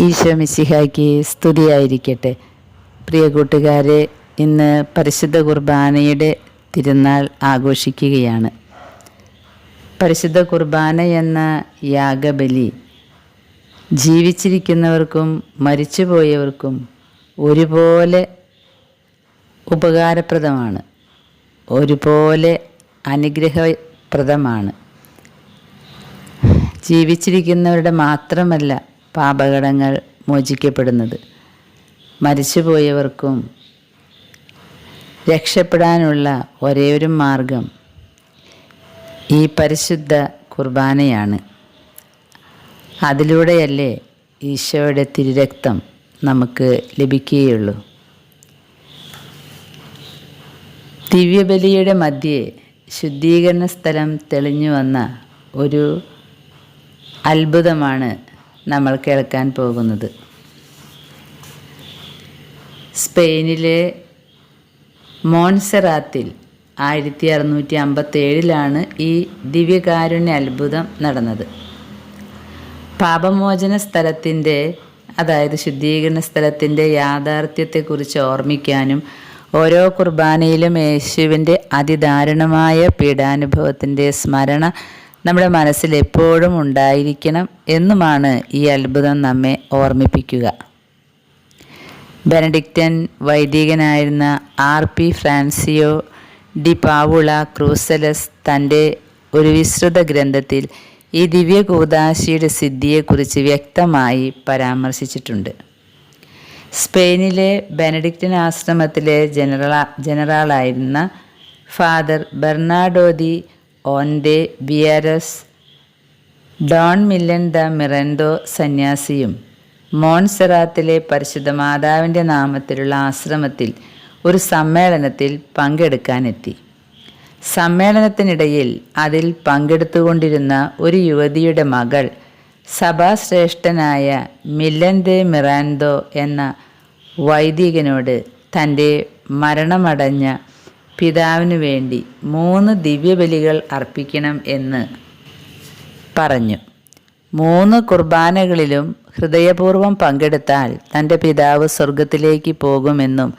ഈശോ മിശിഹായ്ക്ക് സ്തുതിയായിരിക്കട്ടെ. പ്രിയ കൂട്ടുകാരെ ഇന്ന് പരിശുദ്ധ കുർബാനയുടെ തിരുനാൾ ആഘോഷിക്കുകയാണ്. പരിശുദ്ധ കുർബാന എന്ന യാഗബലി ജീവിച്ചിരിക്കുന്നവർക്കും മരിച്ചുപോയവർക്കും ഒരുപോലെ ഉപകാരപ്രദമാണ്. ഒരുപോലെ അനുഗ്രഹപ്രദമാണ്. ജീവിച്ചിരിക്കുന്നവരുടെ മാത്രമല്ല പാപകടങ്ങൾ മോചിക്കപ്പെടുന്നത്. മരിച്ചുപോയവർക്കും രക്ഷപ്പെടാനുള്ള ഒരേയൊരു മാർഗം ഈ പരിശുദ്ധ കുർബാനയാണ്. അതിലൂടെയല്ലേ ഈശോയുടെ തിരുരക്തം നമുക്ക് ലഭിക്കുകയുള്ളൂ. ദിവ്യബലിയുടെ മധ്യേ ശുദ്ധീകരണ സ്ഥലം തെളിഞ്ഞു വന്ന ഒരു അത്ഭുതമാണ് നമ്മൾ കേൾക്കാൻ പോകുന്നത്. സ്പെയിനിലെ മോൺസെറാത്തിൽ ആയിരത്തി അറുന്നൂറ്റി അമ്പത്തി ഏഴിലാണ് ഈ ദിവ്യകാരുണ്യ അത്ഭുതം നടന്നത്. പാപമോചന സ്ഥലത്തിന്റെ അതായത് ശുദ്ധീകരണ സ്ഥലത്തിന്റെ യാഥാർത്ഥ്യത്തെക്കുറിച്ച് ഓർമ്മിക്കാനും ഓരോ കുർബാനയിലും യേശുവിന്റെ അതിദാരുണമായ പീഡാനുഭവത്തിന്റെ സ്മരണ നമ്മുടെ മനസ്സിൽ എപ്പോഴും ഉണ്ടായിരിക്കണം എന്നുമാണ് ഈ അത്ഭുതം നമ്മെ ഓർമ്മിപ്പിക്കുക. Benedictine വൈദികനായിരുന്ന R P Francio de Paula Cruzeles തന്റെ ഒരു വിശ്രുത ഗ്രന്ഥത്തിൽ ഈ ദിവ്യ കൂതാശിയുടെ സിദ്ധിയെക്കുറിച്ച് വ്യക്തമായി പരാമർശിച്ചിട്ടുണ്ട്. സ്പെയിനിലെ ബെനഡിക്റ്റൻ ആശ്രമത്തിലെ ജനറൽ ജനറാളായിരുന്ന ഫാദർ ബെർണാഡോ ദി ഓൻഡെ ബിയറസ് ഡോൺ മില്ലൻ ദ മിറൻഡോ സന്യാസിയും മോൺസെറാത്തിലെ പരിശുദ്ധ മാതാവിന്റെ നാമത്തിലുള്ള ആശ്രമത്തിൽ ഒരു സമ്മേളനത്തിൽ പങ്കെടുക്കാനെത്തി. സമ്മേളനത്തിനിടയിൽ അതിൽ പങ്കെടുത്തുകൊണ്ടിരുന്ന ഒരു യുവതിയുടെ മകൾ സഭാശ്രേഷ്ഠനായ മില്ലൻ ദെ മിറാൻഡോ എന്ന വൈദികനോട് തന്റെ മരണമടഞ്ഞ പിതാവിനു വേണ്ടി മൂന്ന് ദിവ്യബലികൾ അർപ്പിക്കണം എന്ന് പറഞ്ഞു. മൂന്ന് കുർബാനകളിലും ഹൃദയപൂർവം പങ്കെടുത്താൽ തന്റെ പിതാവ് സ്വർഗത്തിലേക്ക് പോകുമെന്നും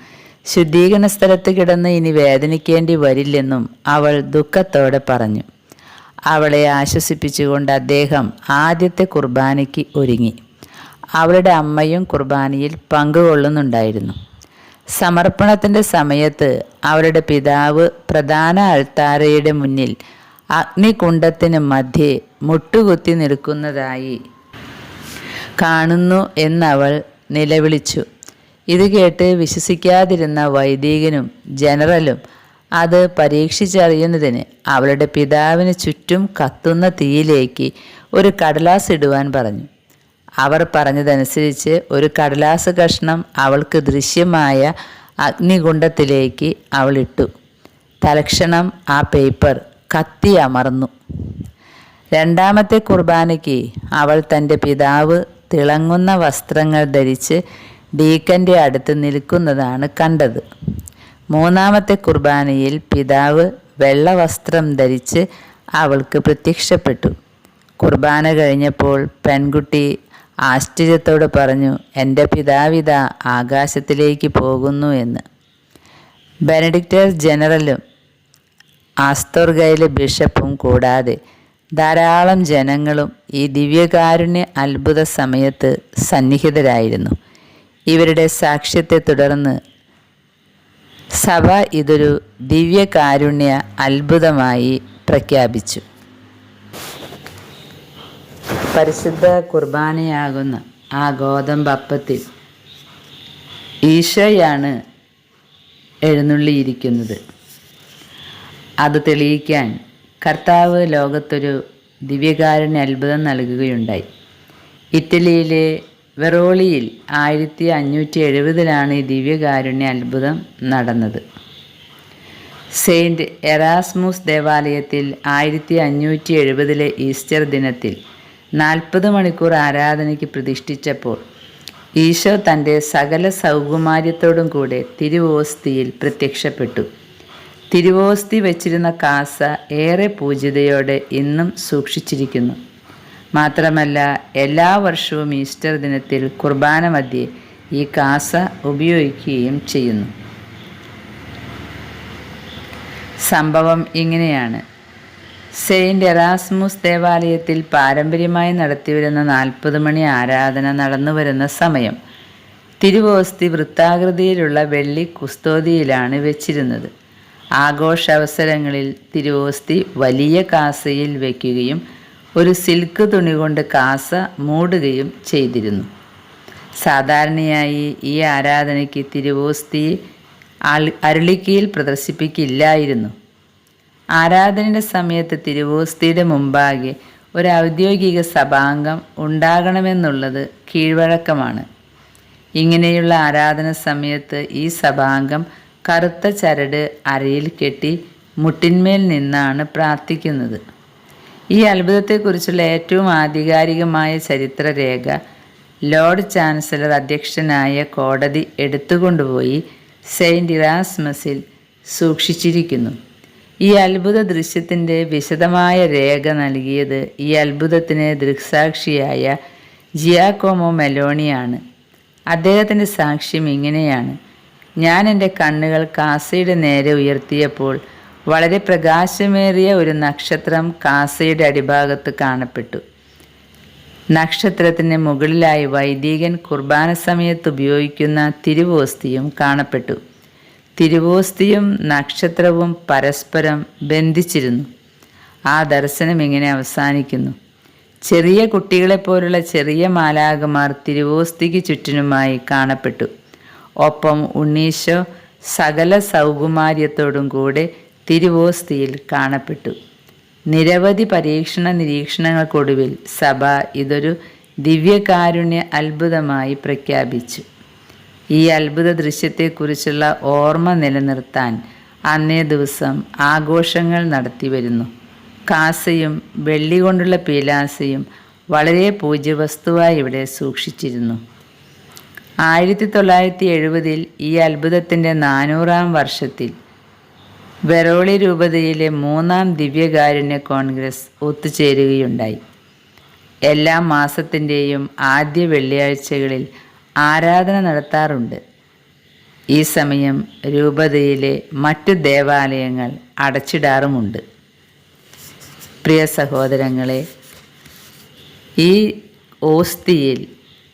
ശുദ്ധീകരണ സ്ഥലത്ത് കിടന്ന് ഇനി വേദനിക്കേണ്ടി വരില്ലെന്നും അവൾ ദുഃഖത്തോടെ പറഞ്ഞു. അവളെ ആശ്വസിപ്പിച്ചുകൊണ്ട് അദ്ദേഹം ആദ്യത്തെ കുർബാനയ്ക്ക് ഒരുങ്ങി. അവളുടെ അമ്മയും കുർബാനയിൽ പങ്കുകൊള്ളുന്നുണ്ടായിരുന്നു. സമർപ്പണത്തിന്റെ സമയത്ത് അവരുടെ പിതാവ് പ്രധാന അൾത്താരയുടെ മുന്നിൽ അഗ്നികുണ്ഡത്തിന് മധ്യേ മുട്ടുകുത്തി നിൽക്കുന്നതായി കാണുന്നു എന്നവൾ നിലവിളിച്ചു. ഇത് കേട്ട് വിശ്വസിക്കാതിരുന്ന വൈദികനും ജനറലും അത് പരീക്ഷിച്ചറിയുന്നതിന് അവളുടെ പിതാവിന് ചുറ്റും കത്തുന്ന തീയിലേക്ക് ഒരു കടലാസ് ഇടുവാൻ പറഞ്ഞു. അവർ പറഞ്ഞതനുസരിച്ച് ഒരു കടലാസ് കഷ്ണം അവൾക്ക് ദൃശ്യമായ അഗ്നികുണ്ഡത്തിലേക്ക് അവൾ ഇട്ടു. തലക്ഷണം ആ പേപ്പർ കത്തി അമർന്നു. രണ്ടാമത്തെ കുർബാനയ്ക്ക് അവൾ തന്റെ പിതാവ് തിളങ്ങുന്ന വസ്ത്രങ്ങൾ ധരിച്ച് ഡീക്കന്റെ അടുത്ത് നിൽക്കുന്നതാണ് കണ്ടത്. മൂന്നാമത്തെ കുർബാനയിൽ പിതാവ് വെള്ള വസ്ത്രം ധരിച്ച് അവൾക്ക് പ്രത്യക്ഷപ്പെട്ടു. കുർബാന കഴിഞ്ഞപ്പോൾ പെൺകുട്ടി ആശ്ചര്യത്തോട് പറഞ്ഞു എന്റെ പിതാവിത ആകാശത്തിലേക്ക് പോകുന്നു എന്ന്. ബെനഡിക്റ്റർ ജനറലും ആസ്തോർഗയിലെ ബിഷപ്പും കൂടാതെ ധാരാളം ജനങ്ങളും ഈ ദിവ്യകാരുണ്യ അത്ഭുത സമയത്ത് സന്നിഹിതരായിരുന്നു. ഇവരുടെ സാക്ഷ്യത്തെ തുടർന്ന് സഭ ഇതൊരു ദിവ്യകാരുണ്യ അത്ഭുതമായി പ്രഖ്യാപിച്ചു. പരിശുദ്ധ കുർബാനയാകുന്ന ആ ഗോതമ്പപ്പത്തിൽ ഈശോയാണ് എഴുന്നള്ളിയിരിക്കുന്നത്. അത് തെളിയിക്കാൻ കർത്താവ് ലോകത്തൊരു ദിവ്യകാരന് അത്ഭുതം നൽകുകയുണ്ടായി. ഇറ്റലിയിലെ വെറോളിയിൽ ആയിരത്തി അഞ്ഞൂറ്റി എഴുപതിലാണ് ഈ ദിവ്യകാരുണ്യ അത്ഭുതം നടന്നത്. സെയിന്റ് എറാസ്മുസ് ദേവാലയത്തിൽ ആയിരത്തി അഞ്ഞൂറ്റി എഴുപതിലെ ഈസ്റ്റർ ദിനത്തിൽ നാൽപ്പത് മണിക്കൂർ ആരാധനയ്ക്ക് പ്രതിഷ്ഠിച്ചപ്പോൾ ഈശോ തന്റെ സകല സൗകുമാര്യത്തോടും കൂടെ തിരുവോസ്തിയിൽ പ്രത്യക്ഷപ്പെട്ടു. തിരുവോസ്തി വച്ചിരുന്ന കാസ ഏറെ പൂജിതയോടെ ഇന്നും സൂക്ഷിച്ചിരിക്കുന്നു. മാത്രമല്ല എല്ലാ വർഷവും ഈസ്റ്റർ ദിനത്തിൽ കുർബാന മധ്യേ ഈ കാസ ഉപയോഗിക്കുകയും ചെയ്യുന്നു. സംഭവം ഇങ്ങനെയാണ്. സെയിന്റ് എറാസ്മുസ് ദേവാലയത്തിൽ പാരമ്പര്യമായി നടത്തിവരുന്ന നാൽപ്പത് മണി ആരാധന നടന്നുവരുന്ന സമയം. തിരുവോസ്തി വൃത്താകൃതിയിലുള്ള വെള്ളി കുസ്തോതിയിലാണ് വെച്ചിരുന്നത്. ആഘോഷ അവസരങ്ങളിൽ തിരുവോസ്തി വലിയ കാസയിൽ വയ്ക്കുകയും ഒരു സിൽക്ക് തുണി കൊണ്ട് കാസ മൂടുകയും ചെയ്തിരുന്നു. സാധാരണയായി ഈ ആരാധനയ്ക്ക് തിരുവോസ്തി അരുളിക്കയിൽ പ്രദർശിപ്പിക്കില്ലായിരുന്നു. ആരാധനയുടെ സമയത്ത് തിരുവോസ്തിയുടെ മുമ്പാകെ ഒരു ഔദ്യോഗിക സഭാംഗം ഉണ്ടാകണമെന്നുള്ളത് കീഴ്വഴക്കമാണ്. ഇങ്ങനെയുള്ള ആരാധന സമയത്ത് ഈ സഭാംഗം കറുത്ത ചരട് അരയിൽ കെട്ടി മുട്ടിന്മേൽ നിന്നാണ് പ്രാർത്ഥിക്കുന്നത്. ഈ അത്ഭുതത്തെക്കുറിച്ചുള്ള ഏറ്റവും ആധികാരികമായ ചരിത്രരേഖ ലോർഡ് ചാൻസലർ അധ്യക്ഷനായ കോടതി എടുത്തുകൊണ്ടുപോയി സെയിന്റ് ഇറാസ്മസിൽ സൂക്ഷിച്ചിരിക്കുന്നു. ഈ അത്ഭുത ദൃശ്യത്തിന്റെ വിശദമായ രേഖ നൽകിയത് ഈ അത്ഭുതത്തിന് ദൃക്സാക്ഷിയായ ജിയാക്കോമോ മെലോണിയാണ്. അദ്ദേഹത്തിന്റെ സാക്ഷ്യം ഇങ്ങനെയാണ്. ഞാൻ എന്റെ കണ്ണുകൾ കാസയുടെ നേരെ ഉയർത്തിയപ്പോൾ വളരെ പ്രകാശമേറിയ ഒരു നക്ഷത്രം കാസയുടെ അടിഭാഗത്ത് കാണപ്പെട്ടു. നക്ഷത്രത്തിന് മുകളിലായി വൈദികൻ കുർബാന സമയത്ത് ഉപയോഗിക്കുന്ന തിരുവോസ്തിയും കാണപ്പെട്ടു. തിരുവോസ്തിയും നക്ഷത്രവും പരസ്പരം ബന്ധിച്ചിരുന്നു. ആ ദർശനം ഇങ്ങനെ അവസാനിക്കുന്നു. ചെറിയ കുട്ടികളെപ്പോലുള്ള ചെറിയ മാലാകമാർ തിരുവോസ്തിക്ക് ചുറ്റിനുമായി കാണപ്പെട്ടു. ഒപ്പം ഉണ്ണീശോ സകല സൗകുമാര്യത്തോടും കൂടെ തിരുവോസ്തിയിൽ കാണപ്പെട്ടു. നിരവധി പരീക്ഷണ നിരീക്ഷണങ്ങൾക്കൊടുവിൽ സഭ ഇതൊരു ദിവ്യകാരുണ്യ അത്ഭുതമായി പ്രഖ്യാപിച്ചു. ഈ അത്ഭുത ദൃശ്യത്തെക്കുറിച്ചുള്ള ഓർമ്മ നിലനിർത്താൻ അന്നേ ദിവസം ആഘോഷങ്ങൾ നടത്തി വരുന്നു. കാസയും വെള്ളി കൊണ്ടുള്ള പീലാസയും വളരെ പൂജ്യവസ്തുവായി ഇവിടെ സൂക്ഷിച്ചിരുന്നു. ആയിരത്തി തൊള്ളായിരത്തി എഴുപതിൽ ഈ അത്ഭുതത്തിന്റെ നാനൂറാം വർഷത്തിൽ വെറോളി രൂപതയിലെ മൂന്നാം ദിവ്യകാരുണ്യ കോൺഗ്രസ് ഒത്തുചേരുകയുണ്ടായി. എല്ലാ മാസത്തിന്റെയും ആദ്യ വെള്ളിയാഴ്ചകളിൽ ആരാധന നടത്താറുണ്ട്. ഈ സമയം രൂപതയിലെ മറ്റു ദേവാലയങ്ങൾ അടച്ചിടാറുമുണ്ട്. പ്രിയ സഹോദരങ്ങളെ ഈ ഓസ്തിയിൽ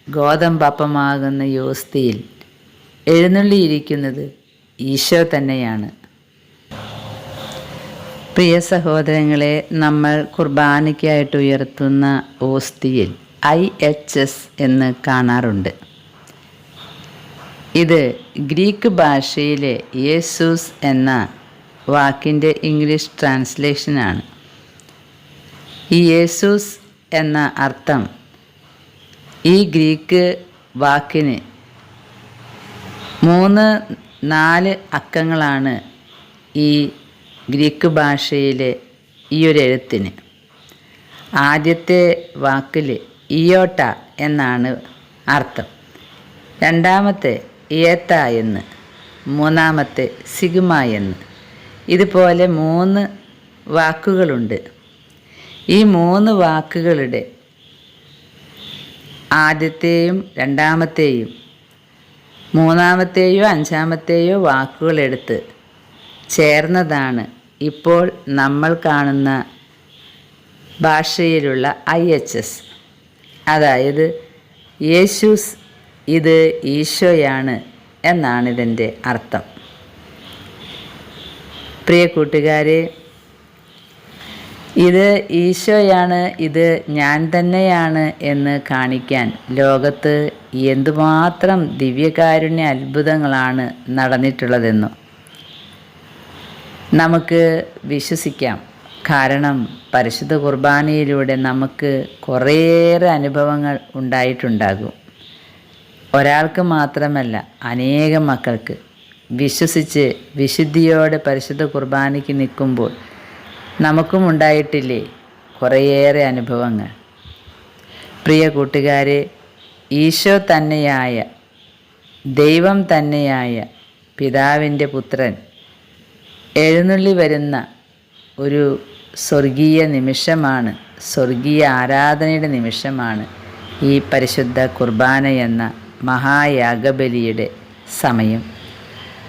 ഗോതമ്പപ്പമാകുന്ന ഈ ഓസ്തിയിൽ എഴുന്നള്ളിയിരിക്കുന്നത് ഈശോ തന്നെയാണ്. പ്രിയ സഹോദരങ്ങളെ നമ്മൾ കുർബാനയ്ക്കായിട്ട് ഉയർത്തുന്ന ഓസ്തിയിൽ ഐ എച്ച് എസ് എന്ന് കാണാറുണ്ട്. ഇത് ഗ്രീക്ക് ഭാഷയിലെ യേസൂസ് എന്ന വാക്കിന്റെ ഇംഗ്ലീഷ് ട്രാൻസ്ലേഷനാണ്. ഈ യേസൂസ് എന്ന അർത്ഥം ഈ ഗ്രീക്ക് വാക്കിന് മൂന്ന് നാല് അക്കങ്ങളാണ് ഈ ഗ്രീക്ക് ഭാഷയിലെ ഈ ഒരു എഴുത്തിന്. ആദ്യത്തെ വാക്കിൽ ഇയോട്ട എന്നാണ് അർത്ഥം. രണ്ടാമത്തെ ഏത്ത എന്ന് മൂന്നാമത്തെ സിഗ്മ എന്ന്. ഇതുപോലെ മൂന്ന് വാക്കുകളുണ്ട്. ഈ മൂന്ന് വാക്കുകളുടെ ആദ്യത്തെയും രണ്ടാമത്തെയും മൂന്നാമത്തെയോ അഞ്ചാമത്തെയോ വാക്കുകളെടുത്ത് ചേർന്നതാണ് ഇപ്പോൾ നമ്മൾ കാണുന്ന ഭാഷയിലുള്ള ഐ എച്ച് എസ്. അതായത് യേശുസ് ഇത് ഈശോയാണ് എന്നാണ് ഇതിന്റെ അർത്ഥം. പ്രിയ കൂട്ടുകാരെ ഇത് ഈശോയാണ് ഇത് ഞാൻ തന്നെയാണ് എന്ന് കാണിക്കാൻ ലോകത്ത് എന്തുമാത്രം ദിവ്യകാരുണ്യ അത്ഭുതങ്ങളാണ് നടന്നിട്ടുള്ളതെന്നും. നമുക്ക് വിശ്വസിക്കാം. കാരണം പരിശുദ്ധ കുർബാനയിലൂടെ നമുക്ക് കുറേയേറെ അനുഭവങ്ങൾ ഉണ്ടായിട്ടുണ്ടാകും. ഒരാൾക്ക് മാത്രമല്ല അനേകം മക്കൾക്ക്. വിശ്വസിച്ച് വിശുദ്ധിയോടെ പരിശുദ്ധ കുർബാനയ്ക്ക് നിൽക്കുമ്പോൾ നമുക്കും ഉണ്ടായിട്ടില്ലേ കുറേയേറെ അനുഭവങ്ങൾ. പ്രിയ കൂട്ടുകാരെ ഈശോ തന്നെയായ ദൈവം തന്നെയായ പിതാവിന്റെ പുത്രൻ എഴുന്നള്ളി വരുന്ന ഒരു സ്വർഗീയ നിമിഷമാണ് സ്വർഗീയ ആരാധനയുടെ നിമിഷമാണ് ഈ പരിശുദ്ധ കുർബാന എന്ന മഹായാഗബലിയുടെ സമയം.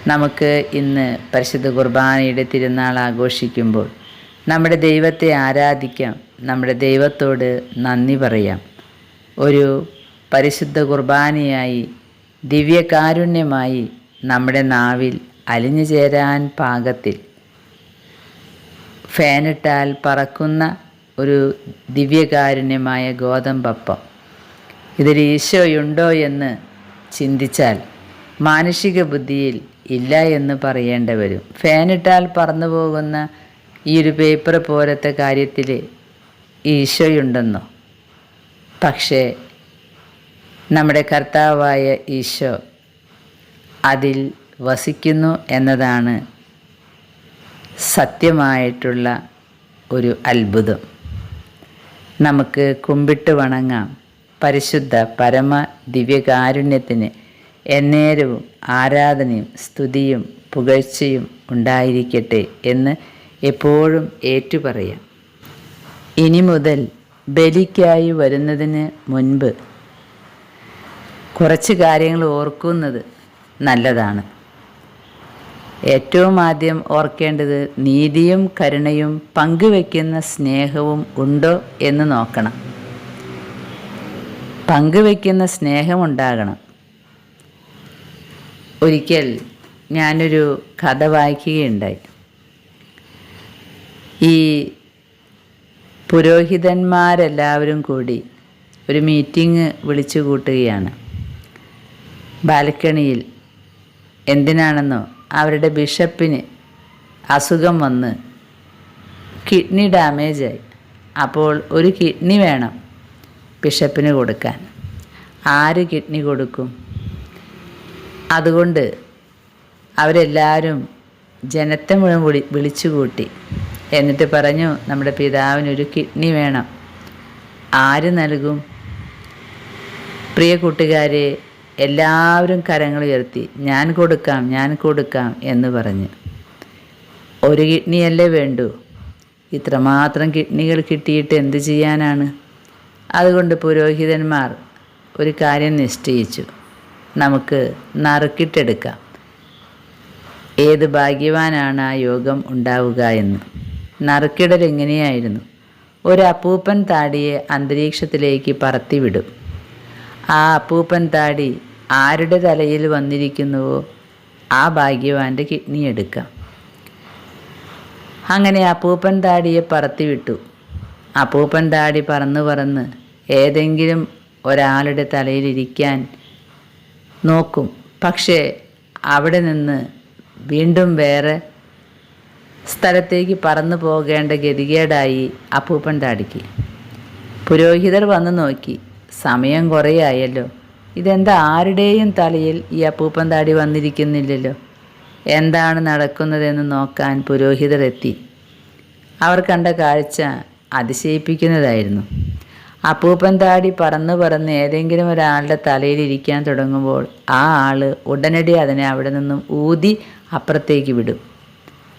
നമുക്ക് ഇന്ന് പരിശുദ്ധ കുർബാനയുടെ തിരുനാൾ ആഘോഷിക്കുമ്പോൾ നമ്മുടെ ദൈവത്തെ ആരാധിക്കാം നമ്മുടെ ദൈവത്തോട് നന്ദി പറയാം. ഒരു പരിശുദ്ധ കുർബാനയായി ദിവ്യകാരുണ്യമായി നമ്മുടെ നാവിൽ അലിഞ്ഞു ചേരാൻ പാകത്തിൽ ഫാനിട്ടാൽ പറക്കുന്ന ഒരു ദിവ്യകാരുണ്യമായ ഗോതമ്പപ്പം. ഇതിൽ ഈശോയുണ്ടോ എന്ന് ചിന്തിച്ചാൽ മാനുഷിക ബുദ്ധിയിൽ ഇല്ല എന്ന് പറയേണ്ടി വരും. ഫാനിട്ടാൽ പറന്നു പോകുന്ന ഈ ഒരു പേപ്പർ പോലത്തെ കാര്യത്തിൽ ഈശോയുണ്ടെന്നോ? പക്ഷേ നമ്മുടെ കർത്താവായ ഈശോ അതിൽ വസിക്കുന്നു എന്നതാണ് സത്യമായിട്ടുള്ള ഒരു അത്ഭുതം. നമുക്ക് കുമ്പിട്ട് വണങ്ങാം. പരിശുദ്ധ പരമ ദിവ്യകാരുണ്യത്തിന് എന്നേരവും ആരാധനയും സ്തുതിയും പുകഴ്ചയും ഉണ്ടായിരിക്കട്ടെ എന്ന് എപ്പോഴും ഏറ്റുപറയാം. ഇനി മുതൽ ബലിക്കായി വരുന്നതിന് മുൻപ് കുറച്ച് കാര്യങ്ങൾ ഓർക്കുന്നത് നല്ലതാണ്. ഏറ്റവും ആദ്യം ഓർക്കേണ്ടത് നീതിയും കരുണയും പങ്കുവെക്കുന്ന സ്നേഹവും ഉണ്ടോ എന്ന് നോക്കണം. പങ്കുവെക്കുന്ന സ്നേഹമുണ്ടാകണം. ഒരിക്കൽ ഞാനൊരു കഥ വായിക്കുകയുണ്ടായി. ഈ പുരോഹിതന്മാരെല്ലാവരും കൂടി ഒരു മീറ്റിംഗ് വിളിച്ചു കൂട്ടുകയാണ്. ബാൽക്കണിയിൽ എന്തിനാണെന്നോ അവരുടെ ബിഷപ്പിന് അസുഖം വന്ന് കിഡ്നി ഡാമേജായി. അപ്പോൾ ഒരു കിഡ്നി വേണം. ബിഷപ്പിന് കൊടുക്കാൻ. ആര് കിഡ്നി കൊടുക്കും? അതുകൊണ്ട് അവരെല്ലാവരും ജനത്തെ മുഴുവൻ വിളി വിളിച്ചുകൂട്ടി. എന്നിട്ട് പറഞ്ഞു നമ്മുടെ പിതാവിനൊരു കിഡ്നി വേണം. ആര് നൽകും? പ്രിയ കൂട്ടുകാരെ എല്ലാവരും കരങ്ങൾ ഉയർത്തി ഞാൻ കൊടുക്കാം ഞാൻ കൊടുക്കാം എന്ന് പറഞ്ഞ്. ഒരു കിഡ്നിയല്ലേ വേണ്ടൂ? ഇത്രമാത്രം കിഡ്നികൾ കിട്ടിയിട്ട് എന്ത് ചെയ്യാനാണ്? അതുകൊണ്ട് പുരോഹിതന്മാർ ഒരു കാര്യം നിശ്ചയിച്ചു. നമുക്ക് നറുക്കിട്ടെടുക്കാം. ഏത് ഭാഗ്യവാനാണ് ആ യോഗം ഉണ്ടാവുക എന്ന്. നറുക്കിടൽ എങ്ങനെയായിരുന്നു? ഒരു അപ്പൂപ്പൻ താടിയെ അന്തരീക്ഷത്തിലേക്ക് പറത്തിവിടും. ആ അപ്പൂപ്പൻ താടി ആരുടെ തലയിൽ വന്നിരിക്കുന്നുവോ ആ ഭാഗ്യവാന്റെ കിഡ്നി എടുക്കാം. അങ്ങനെ അപ്പൂപ്പൻ താടിയെ പറത്തിവിട്ടു. അപ്പൂപ്പൻ താടി പറന്ന് പറന്ന് ഏതെങ്കിലും ഒരാളുടെ തലയിലിരിക്കാൻ നോക്കും. പക്ഷേ അവിടെ നിന്ന് വീണ്ടും വേറെ സ്ഥലത്തേക്ക് പറന്നു പോകേണ്ട ഗതികേടായി അപ്പൂപ്പൻ താടിക്ക്. പുരോഹിതർ വന്നു നോക്കി. സമയം കുറേ ആയല്ലോ ഇതെന്താ ആരുടെയും തലയിൽ ഈ അപ്പൂപ്പൻ താടി വന്നിരിക്കുന്നില്ലല്ലോ? എന്താണ് നടക്കുന്നതെന്ന് നോക്കാൻ പുരോഹിതർ എത്തി. അവർ കണ്ട കാഴ്ച അതിശയിപ്പിക്കുന്നതായിരുന്നു. അപ്പൂപ്പൻ താടി പറന്ന് പറന്ന് ഏതെങ്കിലും ഒരാളുടെ തലയിൽ ഇരിക്കാൻ തുടങ്ങുമ്പോൾ ആ ആൾ ഉടനടി അതിനെ അവിടെ നിന്നും ഊതി അപ്പുറത്തേക്ക് വിടും.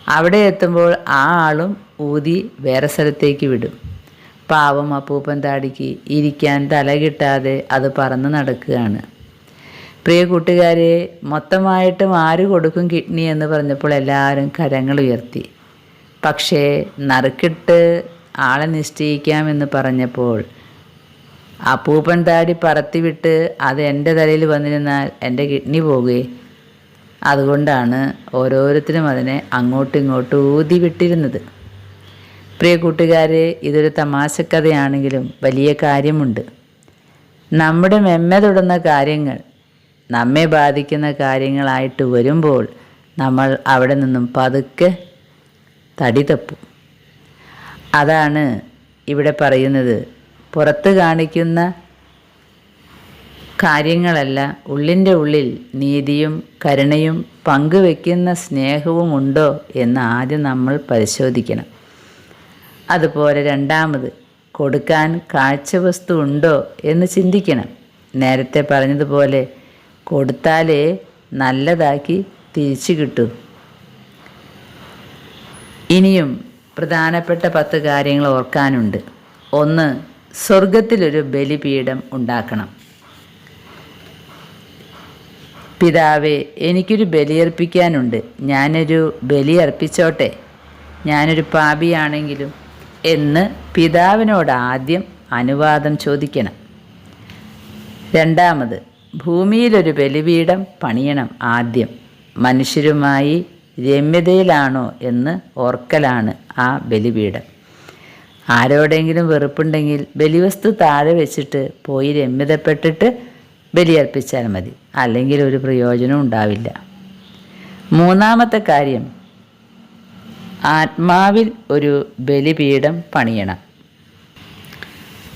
അവിടെ എത്തുമ്പോൾ ആ ആളും ഊതി വേറെ സ്ഥലത്തേക്ക് വിടും. പാവം അപ്പൂപ്പൻ താടിക്ക് ഇരിക്കാൻ തല കിട്ടാതെ അത് പറന്ന് നടക്കുകയാണ്. പ്രിയ കൂട്ടുകാരെ മൊത്തമായിട്ടും ആര് കൊടുക്കും കിഡ്നി എന്ന് പറഞ്ഞപ്പോൾ എല്ലാവരും കരങ്ങൾ ഉയർത്തി. പക്ഷേ നറുക്കിട്ട് ആളെ നിശ്ചയിക്കാമെന്ന് പറഞ്ഞപ്പോൾ അപ്പൂപ്പൻ താടി പറത്തിവിട്ട് അത് എന്റെ തലയിൽ വന്നിരുന്നാൽ എന്റെ കിഡ്നി പോകുകയെ അതുകൊണ്ടാണ് ഓരോരുത്തരും അതിനെ അങ്ങോട്ടും ഇങ്ങോട്ടും ഊതി വിട്ടിരുന്നത്. പ്രിയ കൂട്ടുകാരെ ഇതൊരു തമാശ കഥയാണെങ്കിലും വലിയ കാര്യമുണ്ട്. നമ്മുടെ മെമ്മ തൊടുന്ന കാര്യങ്ങൾ നമ്മെ ബാധിക്കുന്ന കാര്യങ്ങളായിട്ട് വരുമ്പോൾ നമ്മൾ അവിടെ നിന്നും പതുക്കെ തടി തപ്പും. അതാണ് ഇവിടെ പറയുന്നത് പുറത്ത് കാണിക്കുന്ന കാര്യങ്ങളല്ല ഉള്ളിന്റെ ഉള്ളിൽ നീതിയും കരുണയും പങ്കുവെക്കുന്ന സ്നേഹവും ഉണ്ടോ എന്ന് ആദ്യം നമ്മൾ പരിശോധിക്കണം. അതുപോലെ രണ്ടാമത് കൊടുക്കാൻ കാഴ്ചവസ്തു ഉണ്ടോ എന്ന് ചിന്തിക്കണം. നേരത്തെ പറഞ്ഞതുപോലെ കൊടുത്താലേ നല്ലതാക്കി തിരിച്ചു കിട്ടൂ. ഇനിയും പ്രധാനപ്പെട്ട പത്ത് കാര്യങ്ങൾ ഓർക്കാനുണ്ട്. ഒന്ന് സ്വർഗത്തിലൊരു ബലിപീഠം ഉണ്ടാക്കണം. പിതാവേ എനിക്കൊരു ബലിയർപ്പിക്കാനുണ്ട്. ഞാനൊരു ബലിയർപ്പിച്ചോട്ടെ. ഞാനൊരു പാപിയാണെങ്കിലും എന്ന് പിതാവിനോട് ആദ്യം അനുവാദം ചോദിക്കണം. രണ്ടാമത് ഭൂമിയിലൊരു ബലിപീഠം പണിയണം ആദ്യം. മനുഷ്യരുമായി രമ്യതയിലാണോ എന്ന് ഓർക്കലാണ് ആ ബലിപീഠം. ആരോടെങ്കിലും വെറുപ്പുണ്ടെങ്കിൽ ബലിവസ്തു താഴെ വെച്ചിട്ട് പോയി രമ്യതപ്പെട്ടിട്ട് ബലിയർപ്പിച്ചാൽ മതി. അല്ലെങ്കിൽ ഒരു പ്രയോജനവും ഉണ്ടാവില്ല. മൂന്നാമത്തെ കാര്യം ആത്മാവിൽ ഒരു ബലിപീഠം പണിയണം.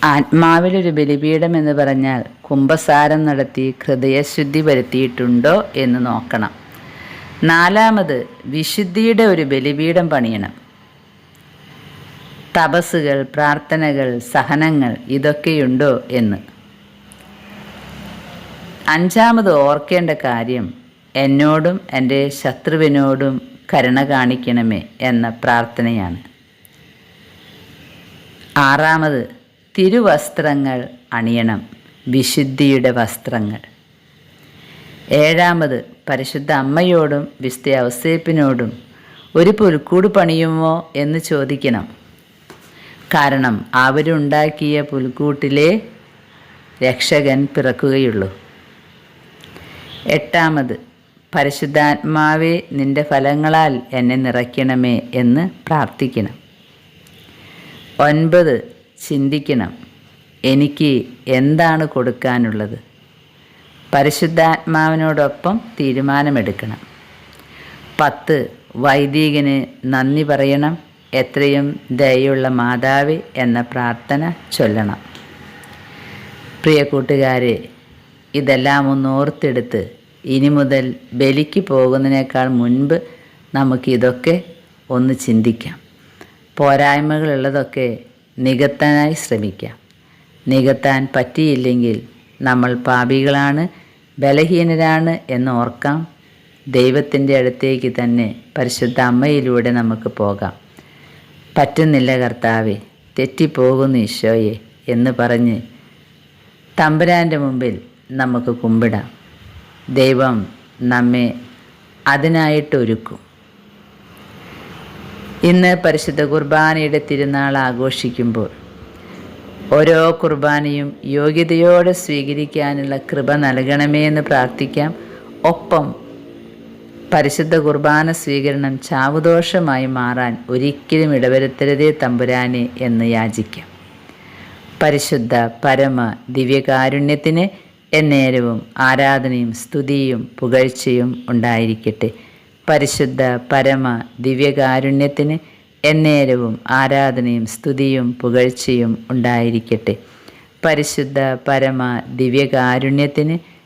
ആത്മാവിൽ ഒരു ബലിപീഠം എന്ന് പറഞ്ഞാൽ കുംഭസാരം നടത്തി ഹൃദയശുദ്ധി വരുത്തിയിട്ടുണ്ടോ എന്ന് നോക്കണം. നാലാമത് വിശുദ്ധിയുടെ ഒരു ബലിപീഠം പണിയണം. തപസ്സുകൾ പ്രാർത്ഥനകൾ സഹനങ്ങൾ ഇതൊക്കെയുണ്ടോ എന്ന്. അഞ്ചാമത് ഓർക്കേണ്ട കാര്യം എന്നോടും എന്റെ ശത്രുവിനോടും കരുണ കാണിക്കണമേ എന്ന പ്രാർത്ഥനയാണ്. ആറാമത് തിരുവസ്ത്രങ്ങൾ അണിയണം വിശുദ്ധിയുടെ വസ്ത്രങ്ങൾ. ഏഴാമത് പരിശുദ്ധ അമ്മയോടും വിസ്തയ ഒരു പുൽക്കൂട് പണിയുമോ എന്ന് ചോദിക്കണം. കാരണം അവരുണ്ടാക്കിയ പുൽക്കൂട്ടിലെ രക്ഷകൻ പിറക്കുകയുള്ളൂ. എട്ടാമത് പരിശുദ്ധാത്മാവെ നിന്റെ ഫലങ്ങളാൽ എന്നെ നിറയ്ക്കണമേ എന്ന് പ്രാർത്ഥിക്കണം. ഒൻപത് ചിന്തിക്കണം എനിക്ക് എന്താണ് കൊടുക്കാനുള്ളത്? പരിശുദ്ധാത്മാവിനോടൊപ്പം തീരുമാനമെടുക്കണം. പത്ത് വൈദികന് നന്ദി പറയണം എത്രയും ദയുള്ള മാതാവി എന്ന പ്രാർത്ഥന ചൊല്ലണം. പ്രിയ കൂട്ടുകാരെ ഇതെല്ലാം ഒന്ന് ഓർത്തെടുത്ത് ഇനി മുതൽ ബലിക്ക് പോകുന്നതിനേക്കാൾ മുൻപ് നമുക്കിതൊക്കെ ഒന്ന് ചിന്തിക്കാം. പോരായ്മകളുള്ളതൊക്കെ നികത്താനായി ശ്രമിക്കാം. നികത്താൻ പറ്റിയില്ലെങ്കിൽ നമ്മൾ പാപികളാണ് ബലഹീനരാണ് എന്ന് ഓർക്കാം. ദൈവത്തിന്റെ അടുത്തേക്ക് തന്നെ പരിശുദ്ധ അമ്മയിലൂടെ നമുക്ക് പോകാം. പറ്റുന്നില്ല കർത്താവെ. തെറ്റിപ്പോകുന്നു ഈശോയെ എന്ന് പറഞ്ഞ് തമ്പുരാന്റെ മുമ്പിൽ നമുക്ക് കുമ്പിടാം. ദൈവം നമ്മെ അതിനായിട്ടൊരുക്കും ഇന്ന് പരിശുദ്ധ കുർബാനയുടെ തിരുനാൾ ആഘോഷിക്കുമ്പോൾ ഓരോ കുർബാനയും യോഗ്യതയോടെ സ്വീകരിക്കാനുള്ള കൃപ നൽകണമേ എന്ന് പ്രാർത്ഥിക്കാം. ഒപ്പം പരിശുദ്ധ കുർബാന സ്വീകരണം ചാവുദോഷമായി മാറാൻ ഒരിക്കലും ഇടവരുത്തരുതേ തമ്പുരാനെ എന്ന് യാചിക്കാം. പരിശുദ്ധ പരമ ദിവ്യകാരുണ്യത്തിന് എന്നേരവും ആരാധനയും സ്തുതിയും പുകഴ്ചയും ഉണ്ടായിരിക്കട്ടെ. പരിശുദ്ധ പരമ ദിവ്യകാരുണ്യത്തിന് എന്നേരവും ആരാധനയും സ്തുതിയും പുകഴ്ചയും ഉണ്ടായിരിക്കട്ടെ. പരിശുദ്ധ പരമ ദിവ്യകാരുണ്യത്തിന്